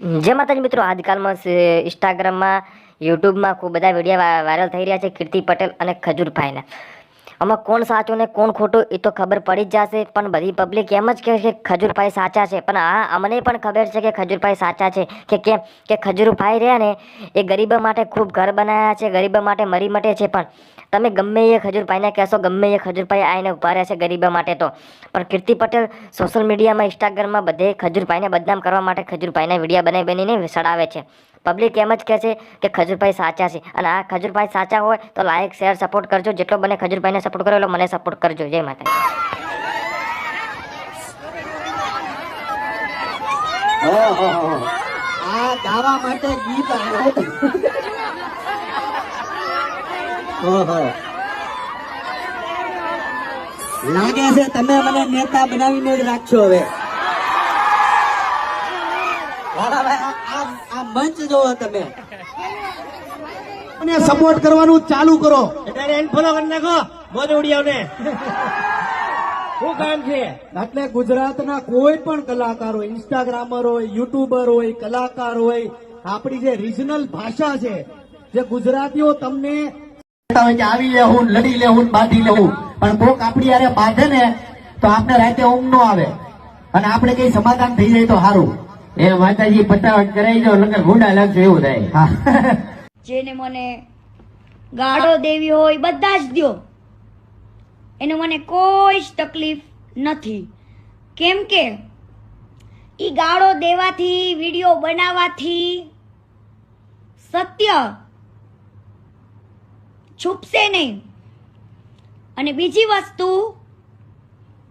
જે માતાજી મિત્રો, આજકાલમાં ઇન્સ્ટાગ્રામમાં યુટ્યુબમાં ખૂબ બધા વીડિયો વાયરલ થઈ રહ્યા છે, કીર્તિ પટેલ અને ખજૂરભાઈના આમાં કોણ સાચું ને કોણ ખોટું એ તો ખબર પડી જ જશે. પણ બધી પબ્લિક એમ જ કહે છે કે ખજૂરભાઈ સાચા છે. પણ હા અમને પણ ખબર છે કે ખજૂરભાઈ સાચા છે. કે કેમ? કે ખજૂરભાઈ રહ્યા ને એ ગરીબો માટે ખૂબ ઘર બનાવ્યા છે, ગરીબો માટે મરી મટે છે. પણ તમે ગમે એ ખજૂરભાઈને કહેશો, ગમે એ ખજૂરભાઈ આવીને ઊભા રહે છે ગરીબો માટે તો. પણ કીર્તિ પટેલ સોશિયલ મીડિયામાં ઇન્સ્ટાગ્રામમાં બધે ખજૂરભાઈને બદનામ કરવા માટે ખજૂરભાઈના વીડિયો બનાવી બનીને સડાવે છે. પબ્લિક એમ જ કહે છે કે ખજૂરભાઈ સાચા છે. અને આ ખજૂરભાઈ સાચા હોય તો લાઈક શેર સપોર્ટ કરજો. જેટલો બને ખજૂરભાઈને સપોર્ટ કરો, એટલો મને સપોર્ટ કરજો. જય માતા માટે. લાગે છે તમે મને નેતા બનાવીને જ રાખશો હવે. આ- આ- આ મંચ જોવો તમે. અને સપોર્ટ કરવાનું ચાલુ કરો. અત્યારે એને ફોલો કરી નાખો મોજ શું કામ છે? એટલે ગુજરાતના કોઈ પણ કલાકાર હોય ઇન્સ્ટાગ્રામર હોય યુટ્યુબર હોય કલાકાર હોય આપણી જે રિજનલ ભાષા છે જે ગુજરાતીઓ તમને આવી લેવું લડી લેવું બાંધી લેવું પણ કોક આપણી યારે બાંધે ને તો આપણે રાતે ઊંઘ નો આવે. અને આપણે કઈ સમાધાન થઈ જાય તો સારું. એ માતાજી પતાવટ કરાઈ જાવ નકર ભૂંડા લાગશે એવું થાય. જેને મને ગાળો દેવી હોય બધા જ દો એને મને કોઈ જ તકલીફ નથી. કેમ કે એ ગાળો દેવાથી વીડિયો બનાવવાથી સત્ય છૂપશે નહીં. અને બીજી વસ્તુ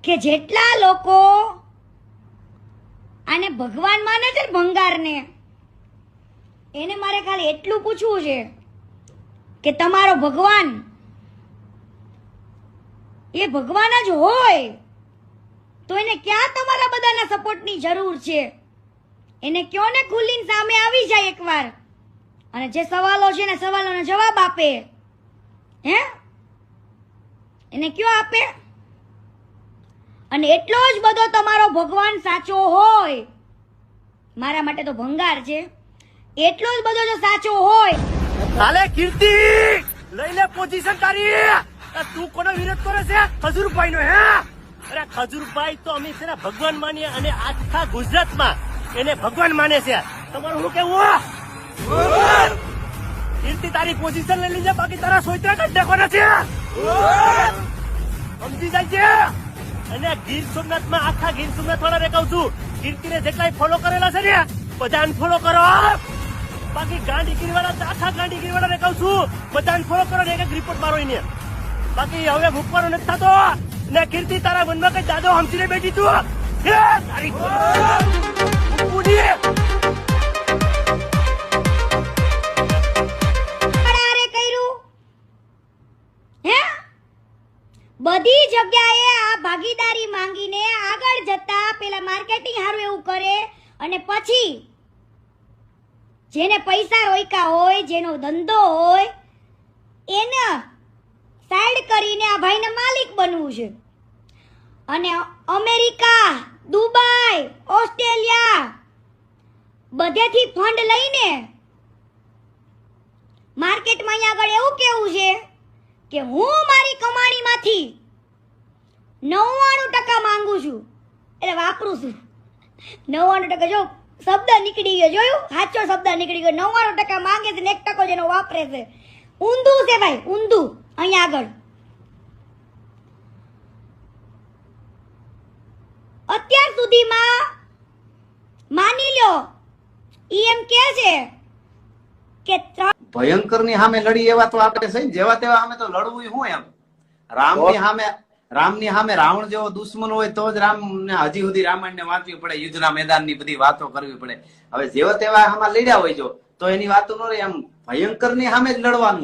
કે જેટલા લોકો આને ભગવાન માને છે ભંગારને? એને મારે ખાલી એટલું પૂછવું છે કે તમારો ભગવાન એ ભગવાન જ હોય તો એને ક્યાં તમારા બધાના સપોર્ટની જરૂર છે? એને કયો ને ખુલ્લીને સામે આવી જાય એકવાર? અને જે સવાલો છે ને સવાલોનો જવાબ આપે. હે? એને કયો આપે? અને એટલો જ બધો તમારો ભગવાન સાચો હોય. મારા માટે તો ભંગાર છે. એટલો જ બધો જો સાચો હોય. કાલે કીર્તિ! લઈ લે પોઝિશન તારી તું કોનો વિરોધ કરે છે? ખજુરભાઈ નો હે? અરે ખજૂરભાઈ તો અમે છે ભગવાન માનીએ અને આખા ગુજરાતમાં એને ભગવાન માને છે. તમારું શું કેવું કીર્તિ તારી પોઝિશન લઈ લીધે બાકી તારા સોયત્રા કાઢ છે સમજી જાય છે? અને ગીર સોમનાથમાં આખા ગીર સોમનાથ વાળા કહું છું, કીર્તિને જેટલાય ફોલો કરેલા છે ને બધા ફોલો કરો. બાકી ગાંધીગીરી વાળા આખા ગાંડીગીરી વાળાને કહું છું બધા ફોલો કરો ને, એક એક રિપોર્ટ મારો એને. બાકી હવે ભૂખવાનો નથી થતો. ને કીર્તિ, તારા મનમાં કઈ દાદો હમસીને બેઠી તું તારી બધી જગ્યાએ આ ભાગીદારી માંગીને આગળ જતા પેલા માર્કેટિંગ હારું એવું કરે અને પછી જેને પૈસા રોક્યા હોય, જેનો ધંધો હોય, એને સાઈડ કરીને આ ભાઈને માલિક બનવું છે. અને અમેરિકા, દુબઈ, ઓસ્ટ્રેલિયા બધેથી ફંડ લઈને માર્કેટમાં અહીંયા આગળ એવું કેવું છે કે હું મારી કમાણીમાંથી નવ્વાણું ટકા માંગુ છું. એટલે વાપરું છું. નવ્વાણું ટકા જો શબ્દ નીકળી ગયો, જોયું? સાચો શબ્દ નીકળી ગયો. નવ્વાણું ટકા માંગે છે એક ટકો જેનો વાપરે છે. ઊંધું છે ભાઈ, ઊંધું. અહીંયા આગળ. અત્યાર સુધીમાં માની લો એમ કે છે કે ભયંકરની સામે લડી એવા તો આપણે જેવા તેવા અમે તો લડવું શું એમ. રામની સામે રામની સામે રાવણ જેવો દુશ્મન હોય તો જ રામ ને હજી સુધી રામાયણ ને વાંચવી પડે યુદ્ધના મેદાનની બધી વાતો કરવી પડે. હવે જેવા તેવા આમાં લડ્યા હોય જો તો એની વાતો ન રહે એમ ભયંકરની સામે જ લડવાનું.